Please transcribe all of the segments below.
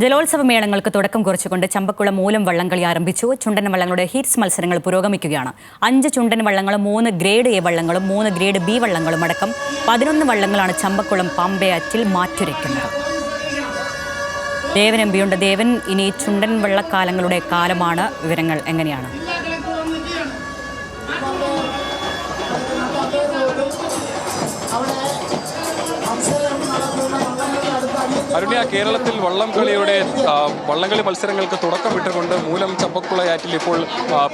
ജലോത്സവ മേളങ്ങൾക്ക് തുടക്കം കുറിച്ചുകൊണ്ട് ചമ്പക്കുളം മൂലം വള്ളംകളി ആരംഭിച്ചു. ചുണ്ടൻ വള്ളങ്ങളുടെ ഹീറ്റ്സ് മത്സരങ്ങൾ പുരോഗമിക്കുകയാണ്. അഞ്ച് ചുണ്ടൻ വള്ളങ്ങളും മൂന്ന് ഗ്രേഡ് എ വള്ളങ്ങളും മൂന്ന് ഗ്രേഡ് ബി വള്ളങ്ങളും അടക്കം പതിനൊന്ന് വള്ളങ്ങളാണ് ചമ്പക്കുളം പമ്പയാറ്റിൽ മാറ്റുരയ്ക്കുന്നത്. ദേവൻ എം പിയുണ്ട് ദേവൻ ഇനി ചുണ്ടൻ വള്ളക്കാലങ്ങളുടെ കാലമാണ്. വിവരങ്ങൾ എങ്ങനെയാണ്? അരുണ്യ കേരളത്തിൽ വള്ളംകളിയുടെ വള്ളംകളി മത്സരങ്ങൾക്ക് തുടക്കമിട്ടുകൊണ്ട് മൂലം ചമ്പക്കുളയാറ്റിൽ ഇപ്പോൾ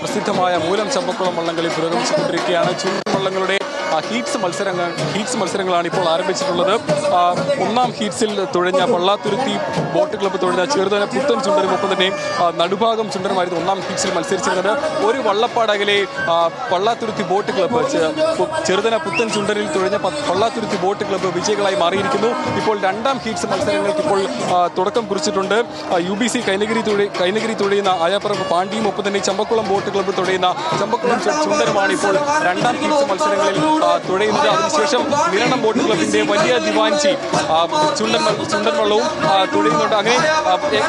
പ്രസിദ്ധമായ മൂലം ചമ്പക്കുളം വള്ളംകളി പുരോഗമിച്ചുകൊണ്ടിരിക്കുകയാണ്. ചുണ്ടൻ വള്ളങ്ങളുടെ ആ, ഹീറ്റ്സ് മത്സരങ്ങൾ ഹീറ്റ്സ് മത്സരങ്ങളാണ് ഇപ്പോൾ ആരംഭിച്ചിട്ടുള്ളത്. ഒന്നാം ഹീറ്റ്സിൽ തുഴഞ്ഞ പള്ളാത്തുരുത്തി ബോട്ട് ക്ലബ്ബ് തുഴഞ്ഞ ചെറുതന പുത്തൻ ചുണ്ടനും ഒപ്പം തന്നെ നടുഭാഗം ചുണ്ടനുമായിരുന്നു ഒന്നാം ഹീറ്റ്സിൽ മത്സരിച്ചിരുന്നത്. ഒരു വള്ളപ്പാടകലെ പള്ളാത്തുരുത്തി ബോട്ട് ക്ലബ്ബ് ചെറുതന പുത്തൻ ചുണ്ടനിൽ തുഴഞ്ഞ പള്ളാത്തുരുത്തി ബോട്ട് ക്ലബ്ബ് വിജയികളായി മാറിയിരിക്കുന്നു. ഇപ്പോൾ രണ്ടാം ഹീറ്റ്സ് മത്സരങ്ങൾക്ക് ഇപ്പോൾ തുടക്കം കുറിച്ചിട്ടുണ്ട്. യു ബി സി കൈനഗിരി തുഴി കൈനഗിരി തുഴയുന്ന ആയാപ്പറമ്പ് പാണ്ടിയും ഒപ്പം തന്നെ ചമ്പക്കുളം ബോട്ട് ക്ലബ്ബ് തുഴയുന്ന ചമ്പക്കുളം ചുണ്ടനുമാണ് ഇപ്പോൾ രണ്ടാം ഹീറ്റ്സ് മത്സരങ്ങളിൽ തുഴയുന്നത് അതിനുശേഷം നിരണം ബോട്ട് ക്ലബിന്റെ വലിയ ദിവാൻചി ആ, ചുണ്ടൻ ചുണ്ടൻ വള്ളവും തുഴയുന്നുണ്ട് അങ്ങനെ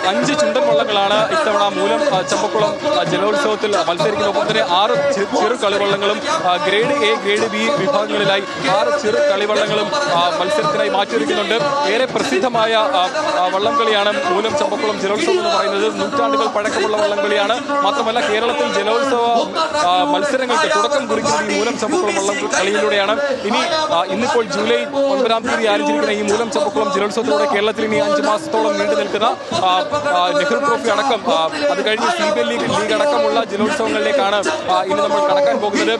അഞ്ച് ചുണ്ടൻ വള്ളങ്ങളാണ് ഇത്തവണ മൂലം ചമ്പക്കുളം ജലോത്സവത്തിൽ മത്സരിക്കുന്ന ഒപ്പം തന്നെ ആറ് ചെറു കളിവള്ളങ്ങളും ഗ്രേഡ് എ ഗ്രേഡ് ബി വിഭാഗങ്ങളിലായി ആറ് ചെറു കളിവള്ളങ്ങളും മത്സരത്തിനായി മാറ്റിവെക്കുന്നുണ്ട് ഏറെ പ്രസിദ്ധമായ വള്ളം കളിയാണ് മൂലം ചമ്പക്കുളം ജലോത്സവം എന്ന് പറയുന്നത്. നൂറ്റാണ്ടുകൾ പഴക്കമുള്ള വള്ളം കളിയാണ് മാത്രമല്ല കേരളത്തിൽ ജലോത്സവ മത്സരങ്ങൾക്ക് തുടക്കം കുറിക്കുന്നത് ഈ മൂലം ചമ്പക്കുളം വള്ളം കളിയിലൂടെയാണ് ഇനി ഇന്നിപ്പോൾ ജൂലൈ ഒൻപതാം തീയതി ആരംഭിച്ചിരിക്കുന്ന ഈ മൂലം ചമ്പക്കുളം ജലോത്സവത്തിലൂടെ കേരളത്തിൽ ഇനി അഞ്ച് മാസത്തോളം നീണ്ടു നിൽക്കുന്ന നെഹ്റു ട്രോഫി അടക്കം അത് കഴിഞ്ഞ് സി ബി ലീഗ് ലീഗ് അടക്കമുള്ള ജലോത്സവങ്ങളിലേക്കാണ് ഇനി നമ്മൾ കടക്കാൻ പോകുന്നത്.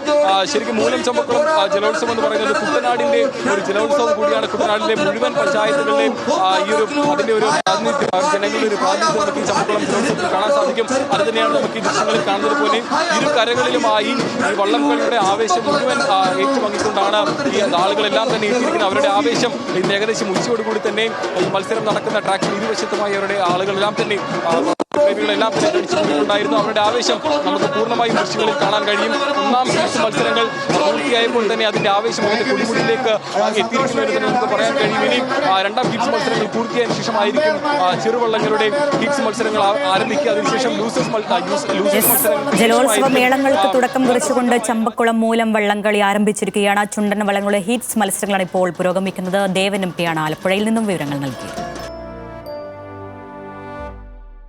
ശരിക്കും മൂലം ചമ്പക്കുളം ജലോത്സവം എന്ന് പറയുന്നത് കുട്ടനാടിന്റെ ഒരു ജലോത്സവം കൂടിയാണ്. കുട്ടനാടിലെ മുഴുവൻ പഞ്ചായത്തുകളുടെയും ഈ ഒരു അതിന്റെ ഒരു പ്രാതിനിധ്യം ജനങ്ങളുടെ ഒരു പ്രാതിനിധ്യം നമുക്ക് ഈ ചമ്പക്കുളം ജലോത്സവത്തിൽ കാണാൻ സാധിക്കും. അത് തന്നെയാണ് നമുക്ക് ഈ ദൃശ്യങ്ങളിൽ കാണുന്നത് പോലെ. ഇരു കരകളിലുമായി ഈ വള്ളംകളിയുടെ ആവേശം മുഴുവൻ ആ, ഏറ്റുവാങ്ങിക്കൊണ്ടാണ് ഈ ആളുകളെല്ലാം തന്നെ എത്തിയിരിക്കുന്നത് അവരുടെ ആവേശം ഇന്ന് ഏകദേശം ഉച്ചയോടുകൂടി തന്നെ മത്സരം നടക്കുന്ന ട്രാക്കിൽ ഇരുവശത്തുമായി അവരുടെ ആളുകളെല്ലാം തന്നെ പ്രേമികളെല്ലാം തന്നെ കളിച്ചുകൊണ്ടിട്ടുണ്ടായിരുന്നു അവരുടെ ആവേശം നമുക്ക് പൂർണമായും ദൃശ്യങ്ങളിൽ കാണാൻ കഴിയും. ഒന്നാം സീസൺ മത്സരങ്ങൾ പൂർത്തിയായപ്പോൾ തന്നെ അതിന്റെ ആവേശം അതിന്റെ കുടിമുടിയിലേക്ക് എത്തിയിരിക്കുന്നു എന്ന് തന്നെ നമുക്ക് പറയാൻ കഴിയും. ഇനി രണ്ടാം ഹിറ്റ്സ് മത്സരങ്ങൾ പൂർത്തിയായ ശേഷമായിരിക്കും ചെറുവള്ളങ്ങളുടെ ഹിറ്റ്സ് മത്സരങ്ങൾ ആരംഭിക്കുക. അതിനുശേഷം ലൂസേഴ്സ് ജലോത്സവ മേളങ്ങൾക്ക് തുടക്കം കുറിച്ചുകൊണ്ട് ചമ്പക്കുളം മൂലം വള്ളംകളി ആരംഭിച്ചിരിക്കുകയാണ്. ചുണ്ടൻ വള്ളങ്ങളുടെ ഹീറ്റ്സ് മത്സരങ്ങളാണ് ഇപ്പോൾ പുരോഗമിക്കുന്നത്. ദേവൻ എം പിയാണ് ആലപ്പുഴയിൽ നിന്നും വിവരങ്ങൾ നൽകിയത്.